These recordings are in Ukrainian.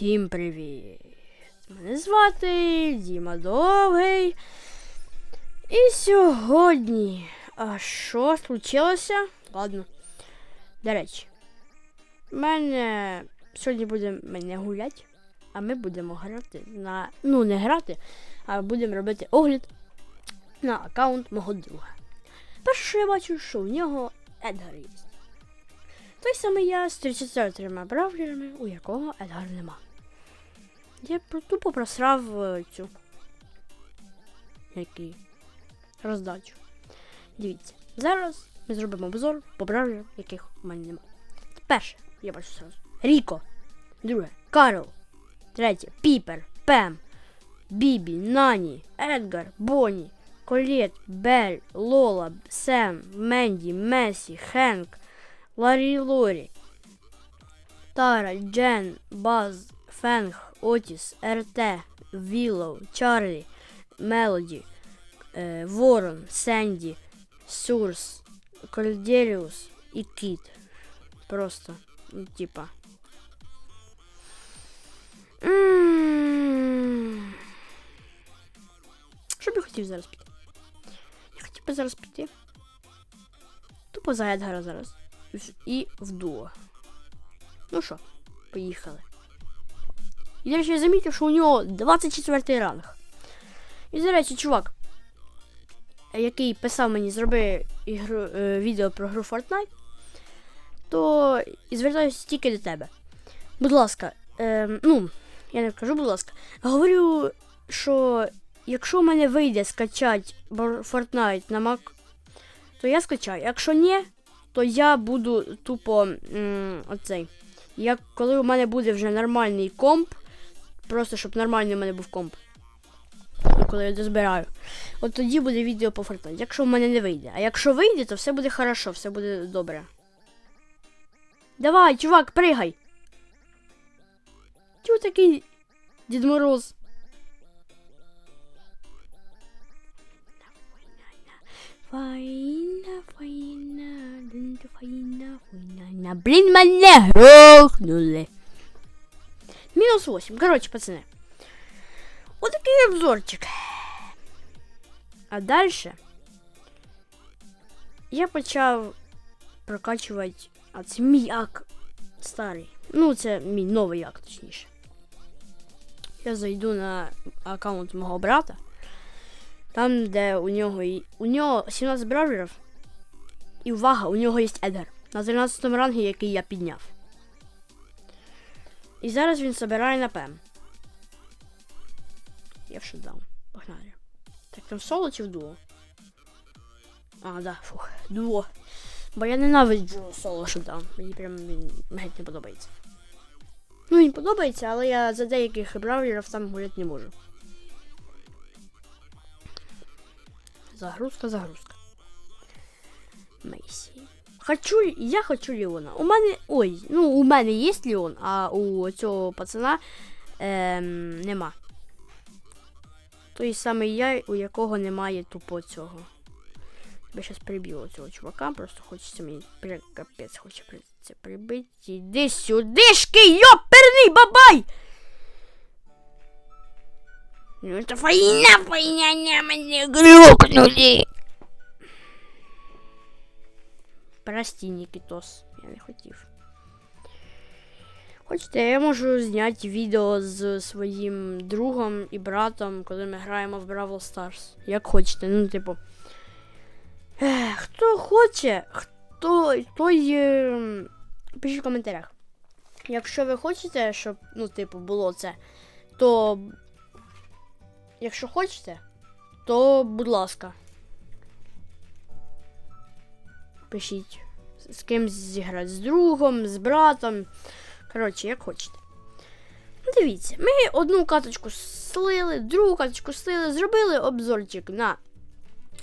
Всім привіт! Мене звати Діма Довгий. І сьогодні. А що случилося? Ладно. До речі, мене сьогодні буде мене гулять, а ми будемо грати на. Ну, не грати, а будемо робити огляд на аккаунт мого друга. Перше, що я бачу, що у нього Едгар є. Той самий я з 33 бравлерами, у якого Едгар нема. Я тупо просрав е, цю який роздачу. Дивіться, зараз ми зробимо обзор по бравлерам, яких у мене нема. Перше, я бачу сразу. Ріко. Друге, Карл. Третє, Піпер, Пем, Бібі, Нані, Едгар, Бонні, Колет, Бель, Лола, Сем, Менді, Месі, Хенк, Ларі Лорі, Тара, Джен, Баз, Фенг, Отіс, РТ, Віллоу, Чарлі, Мелоді, Ворон, Сенді, Сурс, Кольдеріус і Кіт. Просто, ну, типа. Що б я хотів зараз піти? Я хотів би зараз піти. Тупо за Едгара зараз. І в дуо. Ну що, поїхали. Я замітив, що у нього 24 ранг. І, до речі, чувак, який писав мені, зроби ігру, е, відео про гру Fortnite, то і звертаюся тільки до тебе. Будь ласка, е, ну, я не кажу, будь ласка, говорю, що якщо в мене вийде скачати Fortnite на Mac, то я скачаю. Якщо ні, то я буду тупо м, оцей. Як коли у мене буде вже нормальний комп, просто щоб нормальний у мене був комп. Коли я дозбираю. От тоді буде відео по Fortnite, якщо в мене не вийде. А якщо вийде, то все буде хорошо, все буде добре. Давай, чувак, пригай! Чого такий Дід Мороз? Файна, файна, динка, файна, файна. Блін, мене грохнули. Мінус 8. Коротше, пацани. Отакий обзорчик. А дальше я почав прокачувати. А це мій ак старий. Ну, це мій новий ак, точніше. Я зайду на аккаунт мого брата. Там, де у нього і- у нього 17 бравлерів. І увага, у нього є Едгар. На 13 рангі, який я підняв. І зараз він собирає на ПМ. Я в шутдаун. Погнали. Так там соло чи в дуо? А, да, фух, дуо. Бо я ненавиджу соло шутдаун. Мені прям він геть не подобається. Ну, він подобається, але я за деяких бравлерів там гуляти не можу. Загрузка, загрузка. Мейсі. Хочу, я хочу Леона. У мене. Ой, ну у мене є Леон, а у цього пацана ем, нема. Той самий я, у якого немає тупо цього. Я зараз приб'ю цього чувака, просто хочеться мені при... капець хоче це прибити. Іди сюдишки, йоперний бабай! Ну это фаїна, не мене грюкнули. Прости, Нікітос, я не хотів. Хочете, я можу зняти відео з своїм другом і братом, коли ми граємо в Бравл Stars. Як хочете, ну, типу. Ех, хто хоче, хто той. Е, пишіть в коментарях. Якщо ви хочете, щоб, ну, типу, було це, то. Якщо хочете, то будь ласка. Пишіть. З ким зіграти, з другом, з братом. Коротше, як хочете. Ну, Дивіться, ми одну каточку слили, другу каточку слили, зробили обзорчик на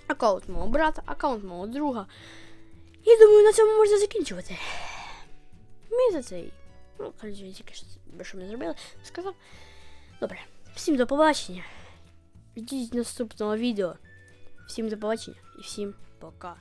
аккаунт мого брата, аккаунт мого друга. І думаю, на цьому можна закінчувати. Ми за цей. Ну, коротше, я тільки що, ми зробили, сказав. Добре, всім до побачення. Ждіть наступного відео. Всім до побачення і всім пока.